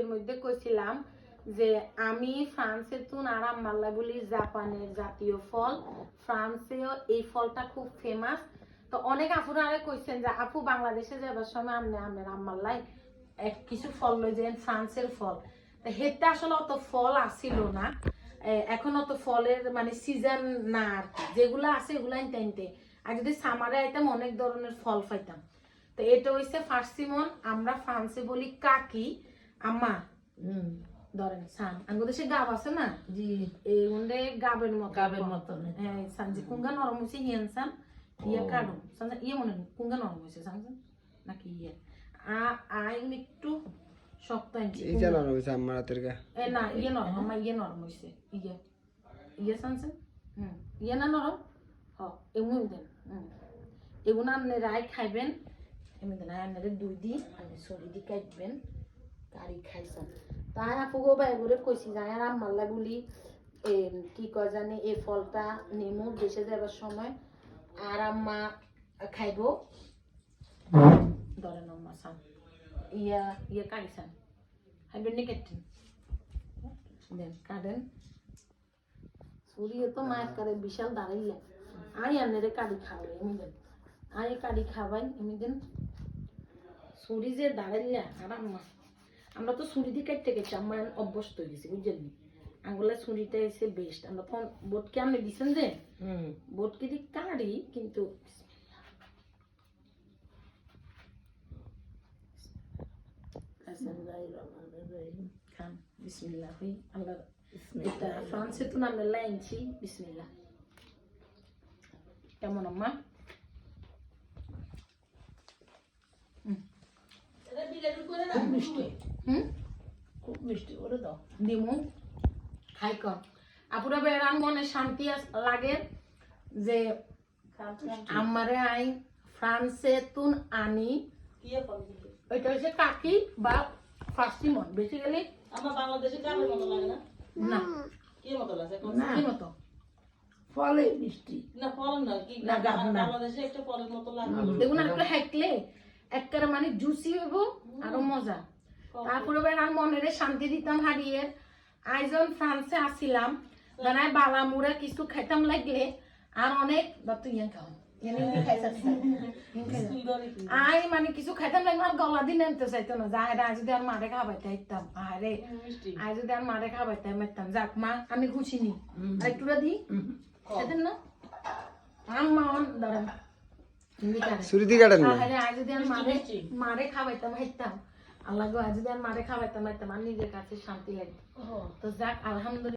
ভিডিওর মধ্যে কইছিলাম যে আমি ফ্রান্সের তুন আরাম মাল্লা বলি জাপানের জাতীয় ফল। ফ্রান্সেও এই ফলটা খুব ফেমাস তো অনেক আপুরা আরে কইছেন যে, আপু, বাংলাদেশে যাবার সময় আমনে আমের আম্মাল্লাই এক কিছু ফল লই যেন ফ্রান্সের ফল। হেতে আসলে অত ফল আসিল না। এখন অত ফলের মানে সিজন না আর। যেগুলো আছে এগুলো আনতে আনতে। আর যদি সামারে আইতাম, অনেক ধরনের ফল পাইতাম। তো এটা হইছে ফার্সিমন, আমরা ফ্রান্সে বলি কাকি। আম্মা। হুম ধরেন সান। আমাদের দেশে গাব আছে না? জি। এই উন্ডে গাবের মতো গাবের মতন হ্যাঁ সানজি কুঙ্গা নরম হইছে হিয়ান সান ইয়া। কাডো। সানজা ইয়ে মনে হয় কুঙ্গা নরম হইছে সানজা নাকি ইয়ে? আ আই একটু শক্ত আনছি এই জানা রয়েছে আমার হাতের গা। এ না ইয়ে নরম আমার ইয়ে নরম হইছে ইয়ে। ইয়ে সানছে হুম ইয়ে না নরম? হ এমন দেন হুম। এগুলো আপনি রায় খাইবেন এমনি দেন আপনাদের দুই দিন আপনি সরি দি কাটবেন। কারি খাইছেন তাই আপুগো বাই করে কইছি যায় আর আম্মাল্লা এ কি কয় জানি এই ফলটা নেমু দেশে যাবার সময় আর আম্মা খাইবো। ধরেন আম্মা সান ইয়া ইয়া কাটিছেন খাইবেন নি কেটেন দেন কাটেন। সুরিয়ে তো মায়ের কারে বিশাল দাঁড়াইলে আই আনেরে কারি খাওয়াই এমনি দেন। আই কারি খাওয়াই এমনি দেন। সুরি যে দাঁড়াইলে আর আম্মা আমরা তো ছুরি দিয়ে কাটতে গেছি আমরা অভ্যস্ত হয়ে গেছি বুঝলেন আঙ্গুলের ছুরিটা এসে বেস্ট আমরা তখন বোটকে আপনি দিছেন যে? হুম। বোটকে দিয়ে কারি কিন্তু খান বিসমিল্লাহ আল্লাহ এটা ফ্রান্সে তো নামে লাইনছি বিসমিল্লাহ। কেমন আম্মা? মিষ্টি। হুম? খুব মিষ্টি করে দাও। দিমু খাই আপুরা বেড়ান মনে শান্তি লাগে যে আমারে আই ফ্রান্সে তুন আনি। ওইটা হচ্ছে কাকি বা ফার্সিমন। বেসিক্যালি আমার বাংলাদেশে গ্রামের মতো লাগে না? না। কি মতো লাগে? কি মতো? ফলে মিষ্টি। না ফল না কি? না। বাংলাদেশে একটা ফলের মতো লাগে। দেখুন আর একটু একবারে মানে জুসি হইব আরও মজা। তারপরে বেড়ান মনের শান্তি দিতাম হারিয়ে আইজন ফ্রান্সে আসিলাম দাঁড়ায় বালা মুড়া কিছু খাইতাম লাগলে আর অনেক দত্ত ইয়ে খাও খাইতাছি। ইয়ে খাইতাম। আই মানে কিছু খাইতাম লাগলে আর গলা দিয়ে নামতে চাইতো না। যা আজ যদি আর মারে খাবাইতে আইতাম আরে মিষ্টি। যদি আর মারে খাবাইতে আইতাম যাক মা আমি খুশি নি। আর একটু দি। খাইতেন না? আম্মা অন দাঁড়ান। দিয়ে কাটেন না? আরে যদি আর মারে মারে খাবাইতাম হাইতাম আল্লাহ গো আজ যদি আর মারে খাবাইতাম না নিজের কাছে শান্তি লাগবে ও তো যাক আলহামদুলিল্লাহ।